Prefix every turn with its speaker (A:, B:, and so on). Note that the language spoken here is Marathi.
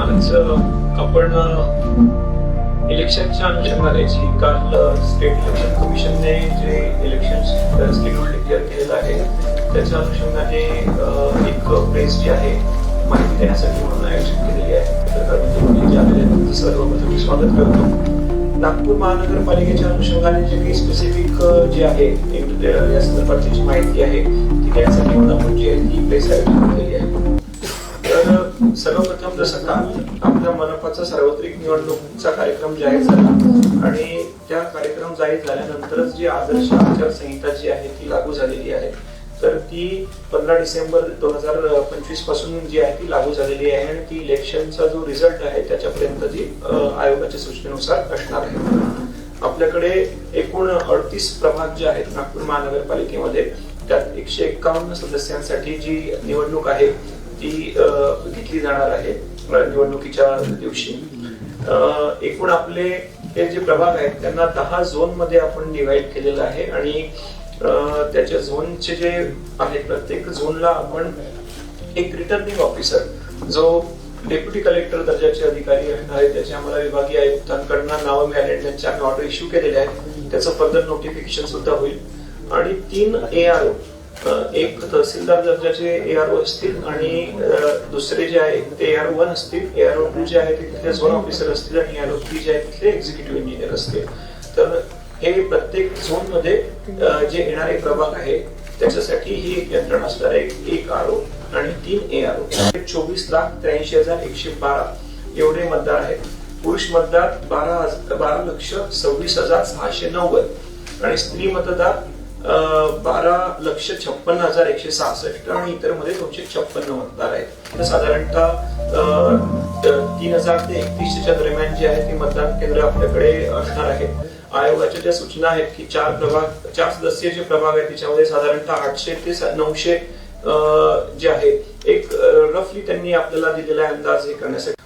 A: आज आपण इलेक्शनच्या अनुषंगाने जी काल स्टेट इलेक्शन कमिशनने जे इलेक्शन शेड्यूल डिक्लेअर केलेलं आहे त्याच्या अनुषंगाने एक प्रेस जी आहे माहिती देण्यासाठी म्हणून आयोजित केलेली आहे. पत्रकार जे आलेले त्यांचं सर्वप्रथम मी स्वागत करतो. नागपूर महानगरपालिकेच्या अनुषंगाने जे काही स्पेसिफिक जे आहे या संदर्भातली जी माहिती आहे ती देण्यासाठी म्हणून आपण जी आहे ती प्रेस आयोजित केलेली आहे. तर सर्वप्रथम आमचा सार्वत्रिक निवडणुकीचा कार्यक्रम जाहीर झाला. आणि त्या कार्यक्रम जाहीर झाल्यानंतरच जी आदर्श आचारसंहिता जी आहे ती लागू झालेली आहे. तर ती पंधरा डिसेंबर दोन हजार पंचवीसपासून जी आहे ती लागू झालेली आहे आणि ती इलेक्शनचा जो रिझल्ट आहे त्याच्यापर्यंत जी आयोगाच्या सूचनेनुसार असणार आहे. आपल्याकडे एकूण अडतीस प्रभाग जे आहेत नागपूर महानगरपालिकेमध्ये त्यात एकशे एक्कावन्न सदस्यांसाठी जी निवडणूक आहे ती घेतली जाणार आहे. निवडणुकीच्या दिवशी. एकूण आपले हे जे प्रभाग आहेत त्यांना दहा झोनमध्ये आपण डिवाइड केलेलं आहे आणि त्याच्या झोनचे जे आहेत प्रत्येक झोनला आपण एक रिटर्निंग ऑफिसर जो डेप्युटी कलेक्टर दर्जाचे अधिकारी आहेत त्याचे आम्हाला विभागीय आयुक्तांकडनं नावं मिळाले त्यांचे त्यांच्या आम्ही ऑर्डर इश्यू केलेले आहेत. त्याचं फर्दर नोटिफिकेशन सुद्धा होईल. आणि तीन ए आर ओ एक तहसीलदार दर्जाचे ए आर ओ असतील आणि दुसरे जे आहे ते ए आर वन असतील ए आर ओ टू जे आहे ते तिथले झोन ऑफिसर असतील आणि ए आर ओ थ्री जे आहे तिथले एक्झिक्युटिव्ह इंजिनियर असतील. तर हे प्रत्येक झोनमध्ये जे येणारे प्रभाग आहे त्याच्यासाठी ही एक यंत्रणा असणार आहे एक आर ओ आणि तीन ए आर ओ चोवीस लाख त्र्याऐंशी हजार एकशे बारा एवढे मतदार आहेत. पुरुष मतदार बारा बारा लक्ष सव्वीस हजार सहाशे नव्वद आणि स्त्री मतदार बारा लक्ष छप्पन्न हजार एकशे सहासष्ट आणि इतरमध्ये दोनशे छप्पन्न मतदार आहेत. साधारणतः तीन हजार ते एकतीसच्या दरम्यान जे आहे ती मतदान केंद्र आपल्याकडे असणार आहेत आयोगाच्या ज्या सूचना आहेत की चार प्रभाग चार सदस्यीय जे प्रभाग आहेत त्याच्यामध्ये साधारणतः आठशे ते नऊशे अं, जे आहे एक रफली त्यांनी आपल्याला दिलेला अंदाज हे करण्यासाठी